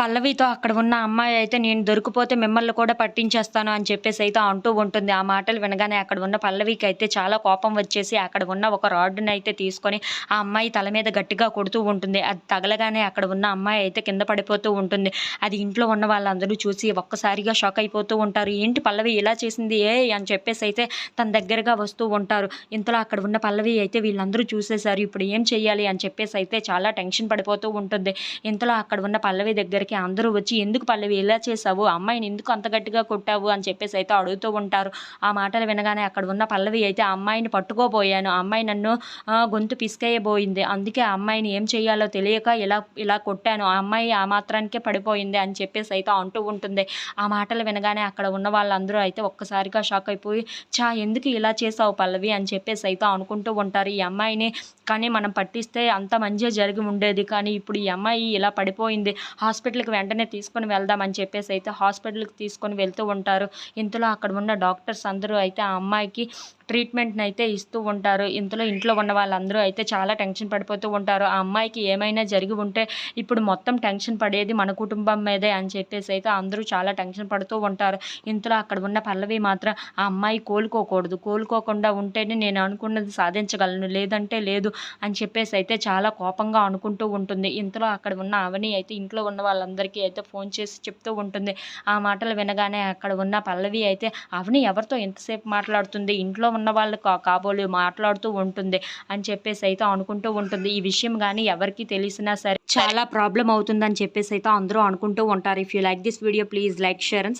పల్లవితో అక్కడ ఉన్న అమ్మాయి అయితే నేను దొరికిపోతే మిమ్మల్ని కూడా పట్టించేస్తాను అని చెప్పేసి అయితే అంటూ ఉంటుంది. ఆ మాటలు వినగానే అక్కడ ఉన్న పల్లవికి అయితే చాలా కోపం వచ్చేసి అక్కడ ఉన్న ఒక రాడ్డుని అయితే తీసుకొని ఆ అమ్మాయి తల మీద గట్టిగా కొడుతూ ఉంటుంది. అది తగలగానే అక్కడ ఉన్న అమ్మాయి అయితే కింద పడిపోతూ ఉంటుంది. అది ఇంట్లో ఉన్న వాళ్ళందరూ చూసి ఒక్కసారిగా షాక్ అయిపోతూ ఉంటారు. ఏంటి పల్లవి ఇలా చేసింది? ఏ? అని చెప్పేసి అయితే తన దగ్గరగా వస్తూ ఉంటారు. ఇంతలో అక్కడ ఉన్న పల్లవి అయితే వీళ్ళందరూ చూసేశారు. ఇప్పుడు ఏం చేయాలి అని చెప్పేసి అయితే చాలా టెన్షన్ పడిపోతూ ఉంటుంది. ఇంతలో అక్కడ ఉన్న పల్లవి దగ్గరికి అందరూ వచ్చి ఎందుకు పల్లవి ఇలా చేసావు అమ్మాయిని ఎందుకు అంత గట్టిగా కొట్టావు? అని చెప్పేసి అయితే అడుగుతూ ఉంటారు. ఆ మాటలు వినగానే అక్కడ ఉన్న పల్లవి అయితే ఆ అమ్మాయిని పట్టుకోబోయాను. ఆ అమ్మాయి నన్ను గొంతు పిసికేయబోయింది. అందుకే ఆ అమ్మాయిని ఏం చేయాలో తెలియక ఇలా ఇలా కొట్టాను. ఆ అమ్మాయి ఆ మాత్రానికే పడిపోయింది. అని చెప్పేసి అయితే అంటూ ఉంటుంది. ఆ మాటలు వినగానే అక్కడ ఉన్న వాళ్ళందరూ అయితే ఒక్కసారిగా షాక్ అయిపోయి చా ఎందుకు ఇలా చేసావు పల్లవి? అని చెప్పేసి అయితే అనుకుంటూ ఉంటారు. ఈ అమ్మాయిని కానీ మనం పట్టిస్తే అంత మంచిగా జరిగి ఉండేది. కానీ ఇప్పుడు ఈ అమ్మాయి ఇలా పడిపోయింది. హాస్పిటల్ హాస్పిటల్కి వెంటనే తీసుకొని వెళ్దామని చెప్పేసి అయితే హాస్పిటల్కి తీసుకొని వెళ్తూ ఉంటారు. ఇంతలో అక్కడ ఉన్న డాక్టర్స్ అందరూ అయితే ఆ అమ్మాయికి ట్రీట్మెంట్ని అయితే ఇస్తూ ఉంటారు. ఇంతలో ఇంట్లో ఉన్న వాళ్ళందరూ అయితే చాలా టెన్షన్ పడిపోతూ ఉంటారు. ఆ అమ్మాయికి ఏమైనా జరిగి ఉంటే ఇప్పుడు మొత్తం టెన్షన్ పడేది మన కుటుంబం మీదే అని చెప్పేసి అయితే అందరూ చాలా టెన్షన్ పడుతూ ఉంటారు. ఇంతలో అక్కడ ఉన్న పల్లవి మాత్రం ఆ అమ్మాయి కోలుకోకూడదు. కోలుకోకుండా ఉంటేనే నేను అనుకున్నది సాధించగలను. లేదంటే లేదు అని చెప్పేసి అయితే చాలా కోపంగా అనుకుంటూ ఉంటుంది. ఇంతలో అక్కడ ఉన్న అవని అయితే ఇంట్లో ఉన్న వాళ్ళందరికీ అయితే ఫోన్ చేసి చెప్తూ ఉంటుంది. ఆ మాటలు వినగానే అక్కడ ఉన్న పల్లవి అయితే అవని ఎవరితో ఎంతసేపు మాట్లాడుతుంది? ఇంట్లో ఉన్న వాళ్ళు కాబోలు మాట్లాడుతూ ఉంటుంది అని చెప్పేసి అయితే అనుకుంటూ ఉంటుంది. ఈ విషయం కానీ ఎవరికి తెలిసినా సరే చాలా ప్రాబ్లం అవుతుందని చెప్పేసి అయితే అందరూ అనుకుంటూ ఉంటారు. If you like this video please like share and